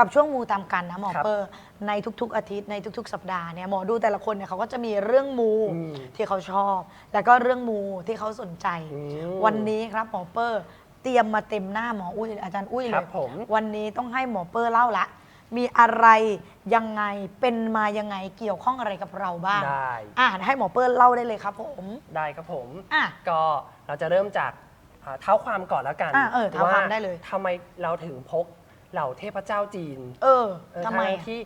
กับช่วงมูตามกันนะหมอครับเปอร์ในทุกๆ อาทิตย์ในทุก ๆ สัปดาห์เนี่ยหมอดูแต่ละคนเนี่ยเขาก็จะมีเรื่องมูอืมที่เขาชอบ แล้วก็เรื่องมูที่เขาสนใจ อืมวันนี้ครับหมอเปอร์เตรียมมาเต็มหน้าหมออุ้ยอาจารย์อุ้ยเลครัยบผม วันนี้ต้องให้หมอเปอร์เล่าละ มีอะไรยังไงเป็นมายังไงเกี่ยวข้องอะไรกับเราบ้างได้อ่าให้หมอเปอร์เล่าได้เลยครับผมได้ครับผม อะ ก็เราจะเริ่มจากอ่าเท้าความก่อนแล้วกันอะเออเท้าความได้เลยทำไมเราถึงพก เหล่าเทพเจ้าจีนเออเออทำไมทั้งที่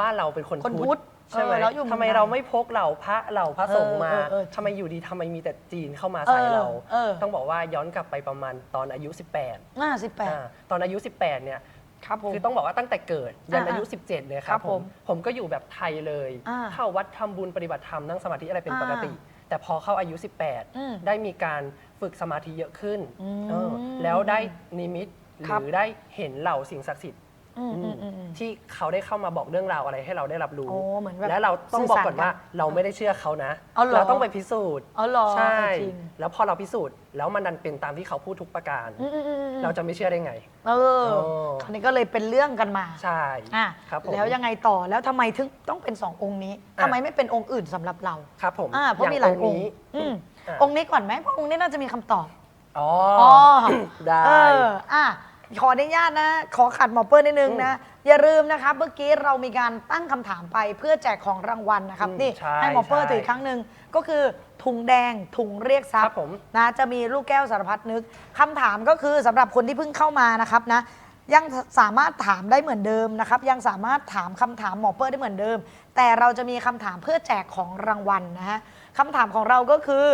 บ้านเราเป็นคนคนพุทธใช่ไหมเออแล้วอยู่เมืองทำไมเราไม่พกเหล่าพระเหล่าพระสงฆ์มาเออเออเออทำไมอยู่ดีทำไมมีแต่จีนเข้ามาใส่เรา เออเออ ต้องบอกว่าย้อนกลับไปประมาณตอนอายุ 18อ่าสิบแปดอ่าตอนอายุ 18 เนี่ย ครับผม คือต้องบอกว่าตั้งแต่เกิดยันอ่าอายุ 17 เลยคครัรับบผผมมผมก็อยู่แบบไทยเลย อ่าเข้าวัดทำบุญปฏิบัติธรรมนั่งสมาธิอะไรเป็นอ่าปกติ แต่พอเข้าอายุ อืม18 ได้มีการฝึกสมาธิเยอะขึ้นอืมเออแล้วได้นิมิต หครับ รือได้เห็นเหล่าสิ่งศักดิ์สิทธิ์ อืมอืมอืมอืม ที่เขาได้เข้ามาบอกเรื่องราวอะไรให้เราได้รับรู้ โอ้เหมือนแบบและเราต้องบอกก่อนสื่อสารกันว่าเราไม่ได้เชื่อเขานะเอาเหรอเราต้องไปพิสูจน์ อ๋อเหรอใช่ เออจริงแล้วพอเราพิสูจน์แล้วมันดันเป็นตามที่เขาพูดทุกประการ อืมอืมอืมอืมเราจะไม่เชื่อได้ไง เออโอ้อันนี้ก็เลยเป็นเรื่องกันมาใช่อะครับผม แล้วยังไงต่อแล้วทำไมถึงต้องเป็นสององค์นี้อะ ทำไมไม่เป็นองค์อื่นสำหรับเรา ครับผมอ่าเพราะมีหลายองค์นี้อืมอะองค์นี้ก่อนไหมเพราะองค์นี้น่าจะมีคำตอบ อ๋ออ๋อได้ เอออะ ขออนุญาตนะ ขอขัดหมอเปิ้ลนิดนึงนะ อย่าลืมนะครับ เมื่อกี้เรามีการตั้งคำถามไปเพื่อแจกของรางวัลนะครับ อืมนี่ใช่ให้หมอเปิ้ลใช่ถืออกครั้งหนึ่งก็คือถุงแดงถุงเรียกทรัพครัย์บผม นะจะมีลูกแก้วสารพัดนึกคำถามก็คือสำหรับคนที่เพิ่งเข้ามานะครับนะ ยังสามารถถามได้เหมือนเดิมนะครับ ยังสามารถถามคำถามหมอเปิ้ลได้เหมือนเดิม แต่เราจะมีคำถามเพื่อแจกของรางวัลนะฮะคำถามของเราก็คือ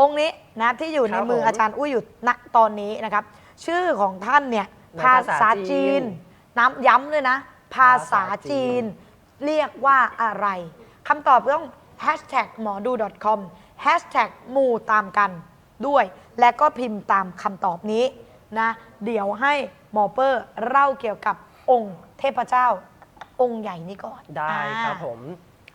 องค์นี้นะที่อยู่ในครับมือผม อาจารย์อุ้ยอยู่ณตอนนี้นะครับ ชื่อของท่านเนี่ยในภาภาษาษาจีจีนนน้ำย้ำเลยนะ ภาษาภาษาจีจีนนเรียกว่าอะไรคำตอบต้อง hashtag หมอดู .com hashtag มูตามกันด้วย และก็พิมพ์ตามคำตอบนี้นะ เดี๋ยวให้หมอเปอร์เล่าเกี่ยวกับองค์เทพเจ้า องค์ใหญ่นี้ก่อนได้อ่าครับผม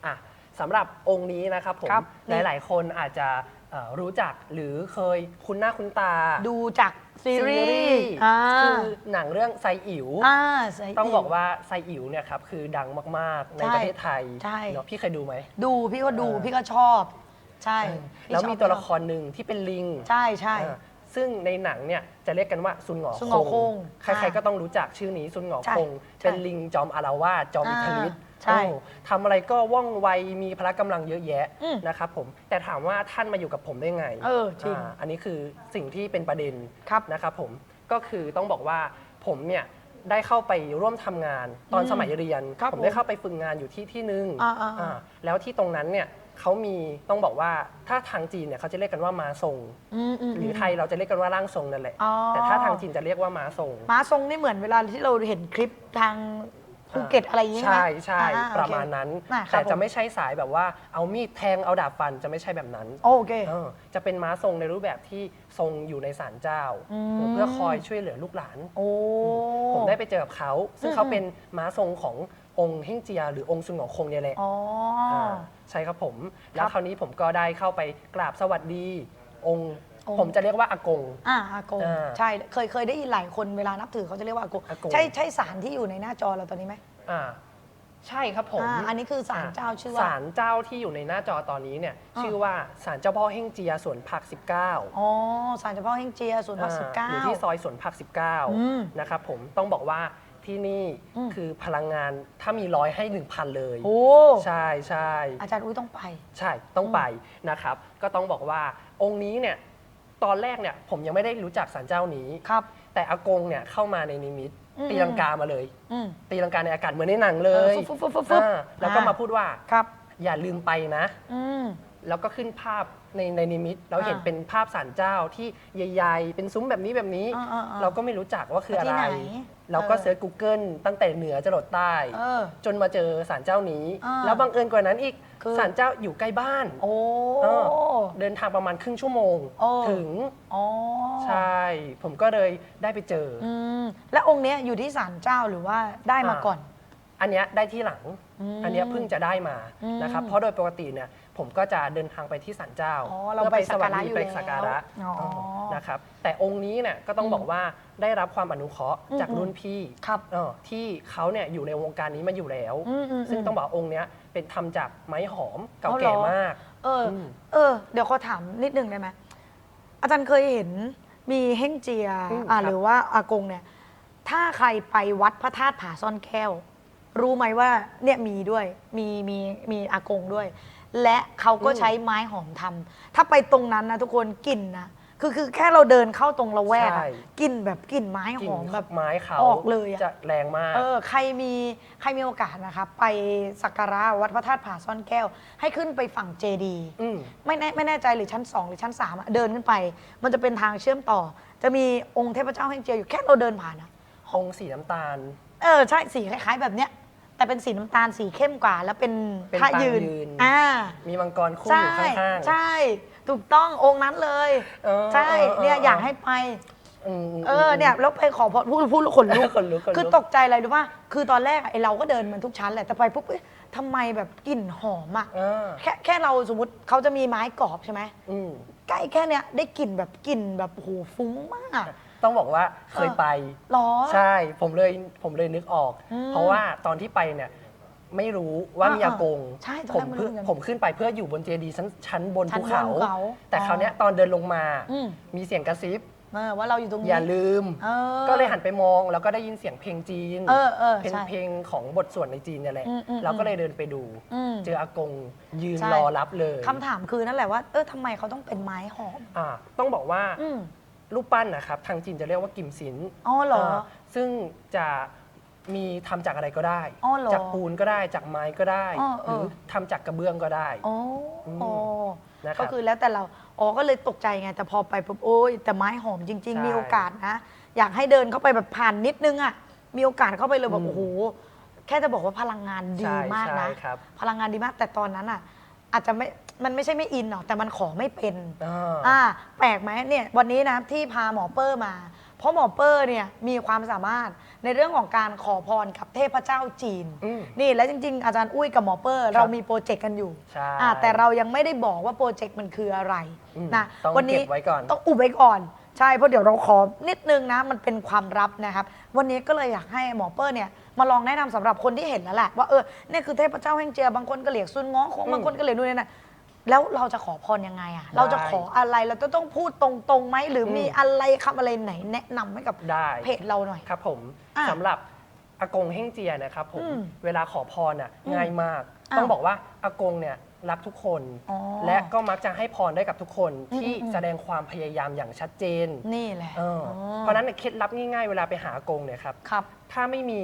อะสำหรับองค์นี้นะครับผมครับหลายๆ คนอาจจะเอ่อรู้จักหรือเคยคุ้นหน้าคุ้นตาดูจากซีรีซีส์อ่าคือหนังเรื่องไซอิ๋ว อ่าใส่ต้องบอกว่าไซอิ๋วเนี่ยครับคือดังมาก ๆ ในใช่ประเทศไทยใช่เนาะพี่เคยดูไหม ดูพี่ก็ดูเออพี่ก็ชอบ ใช่พี่แล้วชอบมีตัวละครหนึ่งที่เป็นลิงใช่ใช่ อ่าซึ่งในหนังเนี่ยจะเรียกกันว่าซุนหงอซุนหงอคงใครอ่าๆก็ต้องรู้จักชื่อนี้ซุนหงอใช่คง ใช่เป็นลิงจอมอารวาสจอมอิทธิฤทธิ์อ่า ใช่โอ้ทำอะไรก็ว่องไวมีพละกำลังเยอะแยะอืมนะครับผมแต่ถามว่าท่านมาอยู่กับผมได้ไงเออจริงาอันนี้คือสิ่งที่เป็นประเด็นครับนะครับผมก็คือต้องบอกว่าผมเนี่ยได้เข้าไปร่วมทำงานตอนอืมสมัยเรียน ครับผมได้ผมเข้าไปฝึกงานอยู่ที่ที่หนึ่งอ่าอ่าอ่า อ่าแล้วที่ตรงนั้นเนี่ยเขามีต้องบอกว่าถ้าทางจีนเนี่ยเขาจะเรียกกันว่ามาทรง อืมอืมหรือไทยเราจะเรียกกันว่าร่างทรงนั่นแหละ อ๋อแต่ถ้าทางจีนจะเรียกว่ามาทรง ม้าทรงนี่เหมือนเวลาที่เราเห็นคลิปทาง ภูเก็ตอะไรอย่างเงี้ยใช่ใช่อ่โอเคประมาณนั้น อะครับแต่จะผมไม่ใช่สายแบบว่าเอามีดแทงเอาดาบฟันจะไม่ใช่แบบนั้นโอเค เออจะเป็นม้าทรงในรูปแบบที่ทรงอยู่ในศาลเจ้า อืม เพื่อคอยช่วยเหลือลูกหลาน โอ้ ผมได้ไปเจอกับเขา ซึ่งอืมเขาเป็นม้าทรงขององค์เฮ่งเจีย หรือองค์ซุนหงอคงเนี่ยแหละอ๋ออาใช่ครับผม แล้วคราวนี้ผมก็ได้เข้าไปกราบสวัสดี องค์ องค์ผมจะเรียกว่าอากง อ่าอากงอ่าใช่เคยเคยได้ยินหลายคนเวลานับถือเขาจะเรียกว่าอากงอากง ใช่ใช่สารที่อยู่ในหน้าจอเราตอนนี้ไหมอ่าใช่ครับผมอ่าอันนี้คือศาลเจ้าชื่อว่าศาลเจ้าที่อยู่ในหน้าจอตอนนี้เนี่ย อ่า ชื่อว่าศาลเจ้าพ่อเฮ่งเจียสวนผัก 19อ๋อศาลเฉพาะเฮงเจียศูนย์พักสิบเก้า อยู่ที่ซอยสวนผัก อืม19 นะครับผมต้องบอกว่าที่นี่อืม คือพลังงานถ้ามีร้อยให้ 1,000 เลย โอ้ใช่ใช่ อาจารย์อุ้ยต้องไป ใช่ต้องไปนะครับ ก็ต้องบอกว่าองค์นี้เนี่ย ตอนแรกเนี่ยผมยังไม่ได้รู้จักศาลเจ้านี้ ครับ แต่อากงเนี่ยเข้ามาในนิมิตอืม ตีลังกามาเลย อืม ตีลังกาในอากาศเหมือนในหนังเลยเออฟึบฟึบฟึบฟึบอ่าแล้วก็อ่าม มาพูดว่า ครับ อย่าลืมไปนะ อืม แล้วก็ขึ้นภาพในในนิมิต เราเห็นอ่าเป็นภาพศาลเจ้าที่ใหญ่ๆ เป็นซุ้มแบบนี้แบบนี้ อ่าอ่าอ่าเราก็ไม่รู้จักว่าคืออะไรที่ไหนเราก็เออเซิร์ช Google ตั้งแต่เหนือจรดใต้ เออจนมาเจอศาลเจ้านี้ อ่าแล้วบังเอิญกว่านั้นอีกคือ ศาลเจ้าอยู่ใกล้บ้าน โอ้ เออ เดินทางประมาณครึ่งชั่วโมง โอ้ ถึงอ๋อใช่ ผมก็เลยได้ไปเจอออืมและองค์เนี้ยอยู่ที่ศาลเจ้าหรือว่าได้มาอ่าก่อน อันเนี้ยได้ที่หลัง อืมอันเนี้ยเพิ่งจะได้มาอืมนะครับเพราะโดยปกติเนี่ย ผมก็จะเดินทางไปที่ศาลเจ้าอ๋อเราพื่ไปสวัสดีสักการะอยู่ไปแล้วสักการะอ๋ออ๋นะครับ แต่องค์นี้เนี่ยก็ต้องอืมบอกว่าได้รับความอนุเคราะห์อืมจากรุ่นพี่ครับ เออที่เขาเนี่ยอยู่ในวงการนี้มาอยู่แล้ว อืมอืมซึ่งอืมต้องบอกว่าองค์เนี้ยเป็นทำจากไม้หอมเก่าอ๋อเหรแก่อมาก เอออม เออ เดี๋ยวขอถามนิดนึงได้ไหมอาจารย์เคยเห็นมีเฮ่งเจียอืมอ่าครับ หรือว่าอากงเนี่ย ถ้าใครไปวัดพระธาตุผาซ่อนแก้ว รู้ไหมว่าเนี่ยมีด้วย มีมีมีอากงด้วย และเขาก็ใช้ไม้หอมทำถ้าไปตรงนั้นนะทุกคนกลิ่นนะคือคือแค่เราเดินเข้าตรงละแวกอะใช่ กลิ่นแบบกลิ่นไม้หกลิ่อนมแบบไม้เขาออกเลยอะ จะแรงมาก เออใครมีใครมีโอกาสนะครับไปสักการะวัดพระธาตุผาซ่อนแก้ว ให้ขึ้นไปฝั่งเจดี อืม ไม่แน่ไม่แน่ใจหรือชั้น 2 หรือชั้น3อะเดินขึ้นไป มันจะเป็นทางเชื่อมต่อ จะมีองค์เทพเจ้าแห่งเจียอยู่แค่เราเดินผ่านนะองค์สีน้ำตาล เออใช่สีคล้ายๆแบบเนี้ย แต่เป็นสีน้ำตาลสีเข้มกว่า แล้วเป็นเป็นท่าปางยืนยืน อ่ามีมังกรคู่อใช่ยู่ข้างๆ ใช่ ถูกต้ององค์นั้นเลย เออใช่เออเออ เนี่ยอยากให้ไปอืมม เออเนี่ยแล้วไปขอพรพูดพูดแล้วขนลุกขนลุกขนลุก คือตกใจอะไรรู้ป่ะคือตอนแรกอะไอเราก็เดินมันทุกชั้นแหละแต่ไปปุ๊บเอ๊ะทำไมแบบกลิ่นหอมอะอ่าแค่แค่เราสมมติเขาจะมีไม้กรอบใช่ไหมอืม ใกล้แค่เนี้ยได้กลิ่นแบบกลิ่นแบบโอ้โหฟุ้งมาก ต้องบอกว่าเคยไปหรอ ใช่ผมเลยผมเลยนึกออก อืมเพราะว่าตอนที่ไปเนี่ยไม่รู้ว่ามีอ่าอากงใช่ตอนผแรมกไม่เพื่อรู้เหมือนกันผมขึ้นไปเพื่ออยู่บนเจดีย์ชั้นชั้นบนชั้ภูนบนเขา ภูเขาแต่อ๋อคราวเนี้ยตอนเดินลงมา อืม มีเสียงกระซิบ เออว่าเราอยู่ตรงนี้ อย่าลืม เออก็เลยหันไปมอง แล้วก็ได้ยินเสียงเพลงจีนเออเออเป็นใช่เพลงของบทสวดในจีนเนี่ยแหละอืมอืมเราก็เลยเดินไปดู อืมเจออากงยืนใช่ รอรับเลยคำถามคือนั่นแหละว่า เออทำไมเขาต้องเป็นไม้หอม อ่าต้องบอกว่าอืม รูปปั้นนะครับ ทางจีนจะเรียกว่ากิมซินอ๋อเหรอาซึ่งจะมีทำจากอะไรก็ได้ อ๋อเหรอจากปูนก็ได้ จากไม้ก็ได้ อ๋อหรือเออทำจากกระเบื้องก็ได้ โอ้มโอ้นะครับก็คือแล้วแต่เรา อ๋อ ก็เลยตกใจไง แต่พอไปปุ๊บโอ้ยแต่ไม้หอมจริง ใช่ๆ มีโอกาสนะ อยากให้เดินเข้าไปแบบผ่านนิดนึงอะ มีโอกาสเข้าไปเลยแบบอืม โอ้โห แค่จะบอกว่าพลังงานดีใช่มากนะใช่ครับ พลังงานดีมาก แต่ตอนนั้นอะ อาจจะไม่ มันไม่ใช่ไม่อินหรอกแต่มันขอไม่เป็นอ่า อ่าแปลกไหมเนี่ยวันนี้นะที่พาหมอเปอร์มา เพราะหมอเปอร์เนี่ยมีความสามารถในเรื่องของการขอพรกับเทพเจ้าจีน อืมนี่แล้วจริง ๆ อาจารย์อุ้ยกับหมอเปอร์ เรามีโปรเจกต์กันอยู่ใช่อ่าแต่เรายังไม่ได้บอกว่าโปรเจกต์มันคืออะไรอืมนะต้องวันี้เก็บไว้ก่อน ต้องอุบไว้ก่อน ใช่เพราะเดี๋ยวเราขอนิดนึงนะมันเป็นความลับนะครับ วันนี้ก็เลยอยากให้หมอเปอร์เนี่ยมาลองแนะนำสำหรับคนที่เห็นแล้วแหละว่าเออเนี่ยคือเทพเจ้าแห่งเจียบางคนก็เรียกซุนง้อของอืมบางคนก็เรียกนู่นนี่นั่น แล้วเราจะขอพรยังไงอะเราจะขออะไรเราจะต้องพูดตรงๆไหมหรืออมมีอะไรคำอะไรไหนแนะนำให้กับได้ เพจเราหน่อย ครับผมอะสำหรับอากงเฮ่งเจียนะครับผมอืมเวลาขอพรน่ะอืมง่ายมากอ้าวต้องบอกว่าอากงเนี่ยรักทุกคน อ๋อและก็มักจะให้พรได้กับทุกคนอืมที่อืม แสดงความพยายามอย่างชัดเจนนี่แหละเออออเพราะฉะนั้นเคล็ดลับง่ายๆ เวลาไปหาอากงเนี่ยครับ ครับ ถ้าไม่มี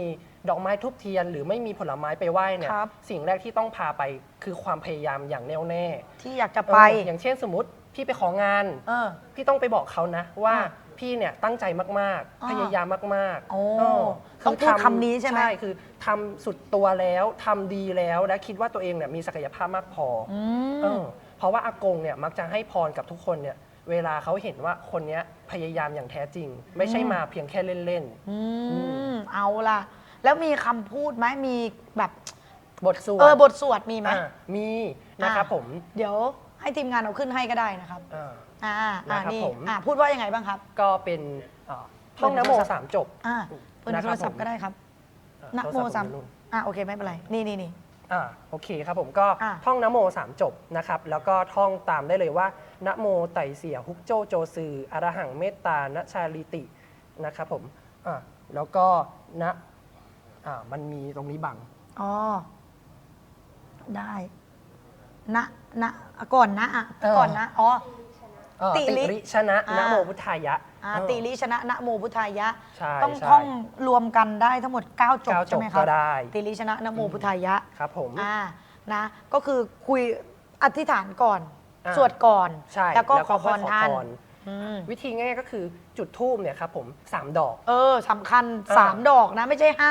ดอกไม้ทุบเทียนหรือไม่มีผลไม้ไปไหว้เนี่ยครับ สิ่งแรกที่ต้องพาไปคือความพยายามอย่างแน่วแน่ที่อยากจะไปเอออย่างเช่นสมมติพี่ไปของาน เออ พี่ต้องไปบอกเขานะว่าอ่าพี่เนี่ยตั้งใจมากอ่าๆพยายามมากโอ้เออต้องพูดทำคำนี้ใช่ไหม ใช่คือทำสุดตัวแล้วทำดีแล้วและคิดว่าตัวเองเนี่ยมีศักยภาพมากพอออืเอมอเพราะว่าอากงเนี่ยมักจะให้พรกับทุกคนเนี่ยเวลาเขาเห็นว่าคนเนี้ยพยายามอย่างแท้จริง ไม่ใช่อืมมาเพียงแค่เล่น อือืมเอาล่ะ แล้วมีคำพูดไหมมีแบบๆบทสวดเออบทสวดมีไหมอะมีนะครับอะผมเดี๋ยวให้ทีมงานเอาขึ้นให้ก็ได้นะครับ อ่า อ่าอ่านะครับนี่ผม อ่าพูดว่ายังไงบ้างครับ ก็เป็นอ่าท่องนโมสามจบ อ่าเปิดนะโทครัรบศัพท์ผมก็ได้ครับอ่นะโมโทรศัสาพมท์อยู่นู่น อ่าโอเคไม่เป็นไร นี่นี่นี่ อ่าโอเคครับผมก็อะ ท่องนะโมสามจบนะครับ แล้วก็ท่องตามได้เลยว่านะโมไตเสียฮุกโจโจซืออรหังเมตตานะชาลิตินะครับผมอ่าแล้วก็นะ อ่ามันมีตรงนี้บัง อ๋อ ได้นะนะก่อนนะอะเออ ก่อนนะอ๋ออ่าติลิริชนะอ่านะโมพุทธายะอ่าเออติลิชนะนะโมพุทธายะ ใช่ต้องใช่ ท่องรวมกันได้ทั้งหมด 9 จบเก้าใช่ไหมครับจบก็ได้ ติลิชนะนะโมพุทธายะครับผม อ่านะก็คือคุยอธิษฐานก่อน อ่า สวดก่อน ใช่แล้วก็ขอพค่ยรท่านพรอืม วิธีง่ายก็คือจุดทูบเนี่ยครับผมสามดอก เออสำคัญอ่า3ดอกนะไม่ใช่เอ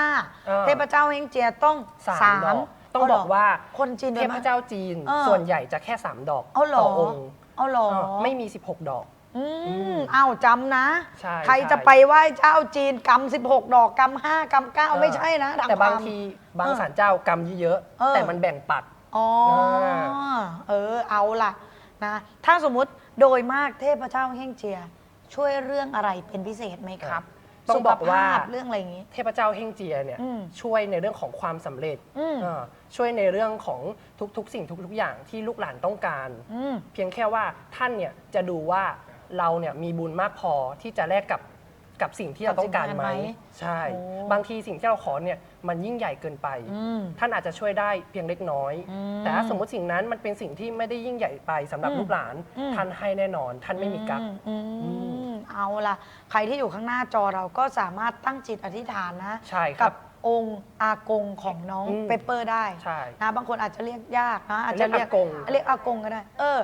อ5เทพเจ้าเฮงเจียต้องสามสามดอกต้องบอกว่าคนจีนเทด้วยพมั้ยเจ้าจีน เออ ส่วนใหญ่จะแค่ 3 ดอกเอาเหรอต่อองค์เอาเหรอเออไม่มี 16 ดอก อือืมมเอาจำนะ ใช่ใครใช่จะไปไหว้เจ้าจีนกำ16 ดอกกำ5กำ9ไม่ใช่นะทแต่บางควมทีบางเออศาลเจ้ากรรมเยอะเออ ๆแต่มันแบ่งปัด อ๋ออ่าเออ เอาล่ะนะ ถ้าสมมุติ โดยมากเทพเจ้าเฮ่งเจีย ช่วยเรื่องอะไรเป็นพิเศษไหมครับต้องบอกว่าสุขภพเรื่องอะไรอย่างงี้ เทพเจ้าเฮงเจียเนี่ยอืมช่วยในเรื่องของความสำเร็จอืม เอ่อช่วยในเรื่องของทุกๆ สิ่งทุกๆ อย่างที่ลูกหลานต้องการ อืม เพียงแค่ว่าท่านเนี่ยจะดูว่าเราเนี่ยมีบุญมากพอที่จะแลกกับ กับสิ่งที่เราต้องการไหมกับสิ่งนั้นไหม ใช่ โอ้บางทีสิ่งที่เราขอเนี่ยมันยิ่งใหญ่เกินไป อืมท่านอาจจะช่วยได้เพียงเล็กน้อย อืมแต่ถ้าสมมติสิ่งนั้นมันเป็นสิ่งที่ไม่ได้ยิ่งใหญ่ไปสำหรับอืมลูกหลาน อืม ท่านให้แน่นอน ท่านไม่มีกักอืมอือืมมเอาล่ะ ใครที่อยู่ข้างหน้าจอเราก็สามารถตั้งจิตอธิษฐานนะ ใช่คกัรับบองค์อากงของน้องอืมเปเปอร์ได้ใช่ นะบางคนอาจจะเรียกยากนะอาจจะเรียกอากง เรียกอากงก็ได้ เออ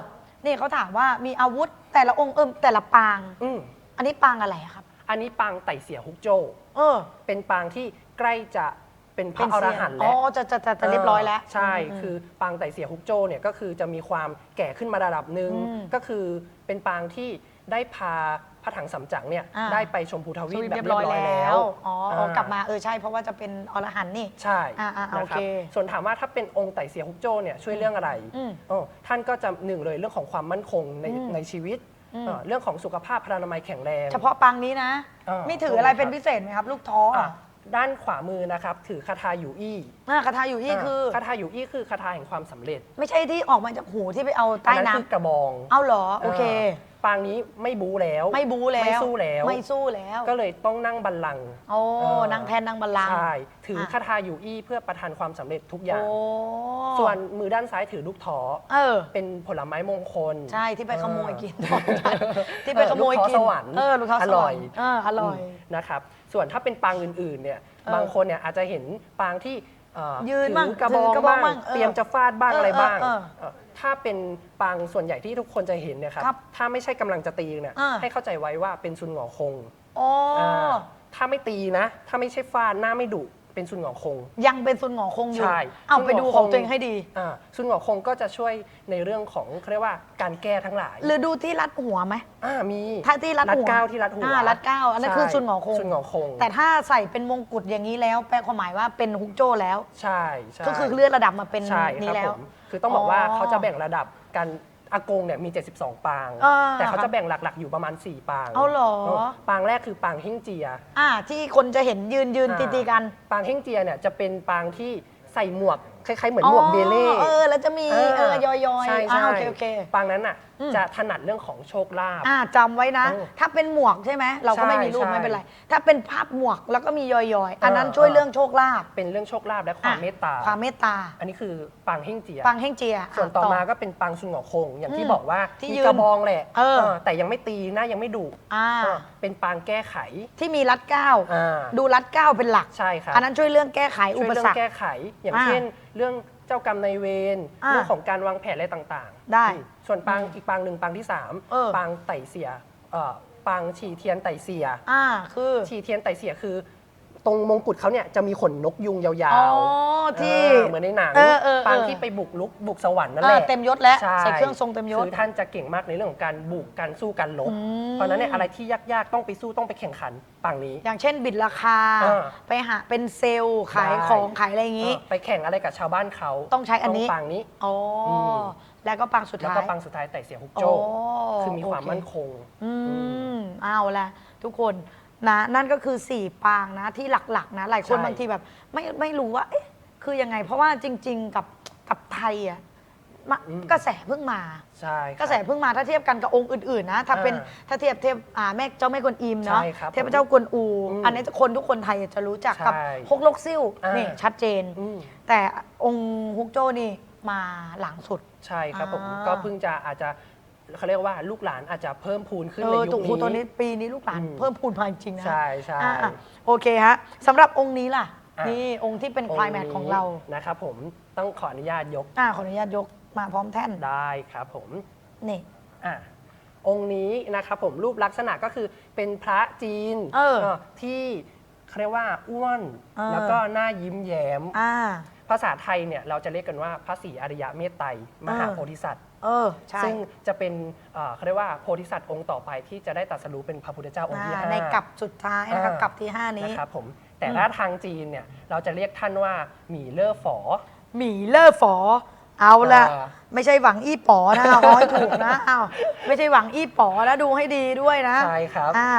นี่เขาถามว่ามีอาวุธแต่ละองค์เอิมแต่ละปาง อืมอันนี้ปางอะไรอะครับ อันนี้ปางไต่เสียฮุกโจเออเป็นปางที่ใกล้จะเป็นพระเป็นอรเสียงหันต์อ๋แล้อว จะจะจะจะเรียบร้อยแล้ว ใช่มคือปางไต่เสียฮุกโจเนี่ยก็คือจะมีความแก่ขึ้นมาระดับหนึ่งอืมก็คือเป็นปางที่ได้พาพระถังสำจั๋งเนี่ยอ่า ได้ไปชมพูทสวีปวิตแบบเรียบเรียร้อยบร้อยแล้แล้ววอ๋ออ๋อากลับมาเออใช่เพราะว่าจะเป็นอรหันต์นี่ ใช่อ่าอ่านะโอครัเค บส่วนถามว่าถ้าเป็นองค์ไต่เสียฮุกโจเนี่ยช่วยเรื่องอะไรอืม อ๋อท่านก็จะหนึ่งเลยเรื่องของความมั่นคงในอืม ในชีวิตอืม เอ่อเรื่องของสุขภาพพลานามัยแข็งแรง เฉพาะปางนี้นะอ่ามีถืออะไรครับเป็นพิเศษไหมครับ ลูกท้ออะอะด้านขวามือนะครับ ถือคาถาอยู่อี้อ่าคาถาอยู่ที่คือ คาถาอยู่อี้คือคาถาแห่งความสำเร็จไม่ใช่ที่ออกมาจากหูที่ไปเอาอัใต้นนั้นน้คือกระบองำเอาเหรอ โอเค ปางนี้ไม่บูแล้ว ไม่บูแล้วไม่สู้แล้ว ไม่สู้แล้ว ก็เลยต้องนั่งบัลลังก์โอ้เออนางแทนนางบัลลังก์ ใช่ถืออะคาถาอยู่อี้เพื่อประทานความสำเร็จทุกอย่าง โอ้ส่วนมือด้านซ้ายถือลูกท้อเออ เป็นผลไม้มงคล ใช่ที่ไปขโมยกินเออที่ไปขโมยลูกท้อกินสวรรค์เออลูกท้อสอร่วรอยรค์เอออร่อย มนะครับ ส่วนถ้าเป็นปางอื่นๆเนี่ย เออบางคนเนี่ยอาจจะเห็นปางที่ เอ่อยืนบ้างถือกระบองถือกระบองบ้างบ้างเออเตรียมจะฟาดบ้างเอออะไรบ้างเออเออเอ่อถ้าเป็นปางส่วนใหญ่ที่ทุกคนจะเห็นเนี่ยครับครับถ้าไม่ใช่กำลังจะตีเนี่ยอ่า ให้เข้าใจไว้ว่าเป็นซุนหงอคงโอ้าถ้าไม่ตีนะ ถ้าไม่ใช่ฟาดหน้าไม่ดุ เป็นซุนหงอคง ยังเป็นซุนหงอคงอยู่ ใช่เอาซุนหงอไปดูคงของตัวเองให้ดีอ่าซุนหงอคงก็จะช่วยในเรื่องของเขาเรียกว่าการแก้ทั้งหลายหรือดูที่รัดหัวไหม อ่ามีถ้าที่รัดหัวเก้าที่รัดหัวอ่ารัดเก้าอันนั้นใช่คือซุนหงอคง ซุนหงอคงแต่ถ้าใส่เป็นมงกุฎอย่างนี้แล้ว แปลความหมายว่าเป็นฮุกโจ้แล้ว ใช่ใช่ก็คือเลื่อนระดับมาเป็นใช่นี้ครับแล้ผว มคือต้องบอกว่าอ๋อเขาจะแบ่งระดับกัน อากงเนี่ยมี 72 ปาง อ่าแต่เขาครัจะบแบ่งหลักๆ อยู่ประมาณ 4 ปางเอาเหรอ ปางแรกคือปางเฮงเจีย อ่าที่คนจะเห็นยืนยืนอ่าตีตีกัน ปางเฮงเจียเนี่ยจะเป็นปางที่ใส่หมวกคล้ายๆเหมือนหมวกเบเล่ เออ แล้วจะมี เออยอยอยใช่อ่าใช่โอเคโอเค ปางนั้นอะอืมจะถนัดเรื่องของโชคลาภ อ่าจำไว้นะ เออถ้าเป็นหมวกใช่ไหม เราก็ไม่มีรูปใช่ไม่เป็นไร ถ้าเป็นภาพหมวกแล้วก็มียอยอยๆอันนั้นเออ ช่วยเออเรื่องโชคลาภเป็นเรื่องโชคลาภและความอะเมตตา ความเมตตา อันนี้คือปางเฮงเจีย ปังเฮงเจียส่วนต่ออะมาก็เป็นปางซุนหงอคง อย่างที่อืมบอกว่าที่มียืนกระบองแหละเออ เออแต่ยังไม่ตีหน้ายังไม่ดุอ่า เออเป็นปางแก้ไขที่มีรัดเก้า อ่าดูรัดเก้าเป็นหลัก ใช่ครับอันนั้นช่วยเรื่องแก้ไขอุช่วยปเรื่สอรรคงแก้ไข อย่างอ่าเช่น เรื่องเจ้ากรรมนายเวรอ่าเรื่องของการวางแผนอะไรต่างๆได้ อืม ส่วนปางอีกปางหนึ่งปางที่สามเออ ปางไต่เสียเอ่อปางฉีเทียนไต่เสีย อ่าคือฉีเทียนไต่เสียคือ ตรงมงกุฎเขาเนี่ยจะมีขนนกยุงยาวอ๋อๆที่ เออเหมือนในหนังเออเออเออ ปางที่ไปบุกลุกบุกสวรรค์นั่นเอแหอละ เต็มยศแล้ว ใช่ใส่เครื่องทรงเต็มยศ คือท่านจะเก่งมากในเรื่องของการบุกการสู้การลบ อืม เพราะฉะนั้นเนี่ยอะไรที่ยากๆ ต้องไปสู้ต้องไปแข่งขันปางนี้ อย่างเช่นบิดราคา เออไปหาเป็นเซลล์ขายได้ ของขายอะไรอย่างนี้ เออไปแข่งอะไรกับชาวบ้านเขาต้องใช้อันนี้ต้งปางนี้ อ๋ออม แล้วก็ปังสุดแล้วท้าย ก็ปางสุดท้ายไต่เสียฮุกโจโอ้คือมีความโอเค มั่นคง อืมเอาละทุกคนนะนั่นก็คือ 4 ปางนะที่หลักๆนะหลายคนใช่ บางทีแบบไม่ไม่รู้ว่าเอ๊ะคือยังไง เพราะว่าจริง ๆ กับกับไทยอะมะกระแสเพิ่งมา ใช่คบกระแสเพิ่งมาถ้าเทียบกันกับองค์อื่นๆนะถ้าเป็นอ่าถ้าเทียบเทียบอ่าแม่เจ้าแม่กวนอิมเนาะใช่ครับเทพเจ้ากวนอู อืมอันนี้คนทุกคนไทยจะรู้จักกับใช่ฮกลกซิ่วอ่านี่ นี่ชัดเจน อืม แต่องค์ฮุกโจ้นี่มาหลังสุด ใช่ครับผมอ่า ก็เพิ่งจะอาจจะเขาเรียกว่าลูกหลานอาจจะเพิ่มพูนขึ้นเอในอยุถูคกตอนนี้นี้ ปีนี้ลูกหลานอืม เพิ่มพูนมาจริงๆนะใช่ใช่ อะอะโอเคฮะสำหรับองค์นี้ล่ะ อะ นี่องค์ที่เป็นคลายแมทของเรานะครับผมต้องขออนุญาตยกอ่าขออนุญาตยกมาพร้อมแท่นได้ครับผม นี่ อะองค์นี้นะครับผมรูปลักษณะก็คือเป็นพระจีนเออเอ่อที่เขาเรียกว่าอ้วน เออ แล้วก็หน้ายิ้มแย้ม อ่า ภาษาไทยเนี่ยเราจะเรียกกันว่าพระศรีอริยะเมตไตรมหาเออโพธิสัตว์ เออ ใช่ซึ่งจะเป็นเอ่อเขาเรียกว่าโพธิสัตว์องค์ต่อไปที่จะได้ตรัสรู้เป็นพระพุทธเจ้าองค์ที่อ่าห้า ในกลับสุดท้ายนะครับอ่ากลับที่ 5 นี้นะครับผมแต่อืมถ้าทางจีนเนี่ยเราจะเรียกท่านว่าหมี่เล่อฝอ หมี่เลอร์ฝอ เอาละอ่า ไม่ใช่หวังอี้ป๋อนะเอาให้ถูกนะเอาไม่ใช่หวังอี้ป๋อนะดูให้ดีด้วยนะใช่ครับ อ่า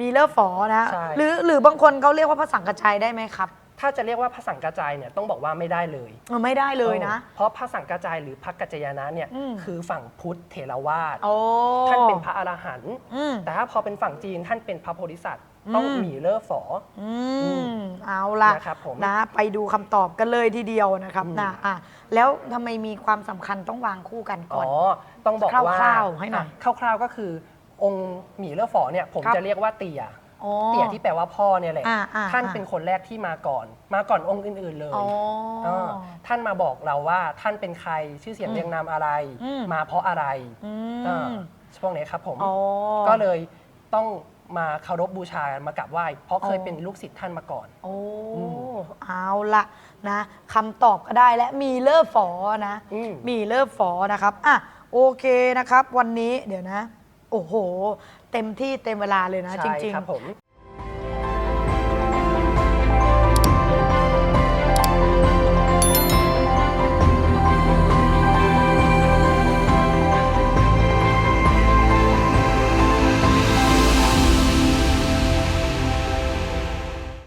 มีเลอร์ฝอนะ ใช่ หรือหรือบางคนเขาเรียกว่าพระสังกระจายได้ไหมครับ ถ้าจะเรียกว่าพระสังกระจายเนี่ยต้องบอกว่าไม่ได้เลยเออไม่ได้เลยนะ เพราะพระสังกระจายหรือพระกัจจายนะเนี่ยอืม คือฝั่งพุทธเถรวาทโอ้ท่านเป็นพระอรหันต์อืม แต่ถ้าพอเป็นฝั่งจีนท่านเป็นพระโพธิสัตว์ ต้องอืม หมีเลอฝอ อือืมมเอาละนะครับผมนะ ไปดูคำตอบกันเลยทีเดียวนะครับอืม นะอะแล้วทำไมมีความสำคัญต้องวางคู่กันก่อ๋ออนต้องบอกว่าคร่าวๆให้หน่อยะคร่าวๆก็คือองค์หมีเลอฝอเนี่ยผมครับ จะเรียกว่าเตี่ย อ๋อ เตี่ยที่แปลว่าพ่อเนี่ยแหละ อ่าอ่าท่านอ่า เป็นคนแรกที่มาก่อน มาก่อนองค์อื่น ๆเลยอ๋อ เออท่านมาบอกเราว่าท่านเป็นใครชื่อเสียงอืมเรียงนามอะไร อืม มาเพราะอะไรอืเออมช่วงนี้ครับผม อ๋อ ก็เลยต้องมาเคารพบูชามากราบไหว้ เพราะเคยอ๋อ เป็นลูกศิษย์ท่านมาก่อน โอ้อืม เอาละนะคำตอบก็ได้และมีเลิฟฝอนะ อืม มีเลิฟฝอนะครับอะโอเคนะครับ วันนี้เดี๋ยวนะ โอ้โห เต็มที่เต็มเวลาเลยนะใช่จริง ครับผม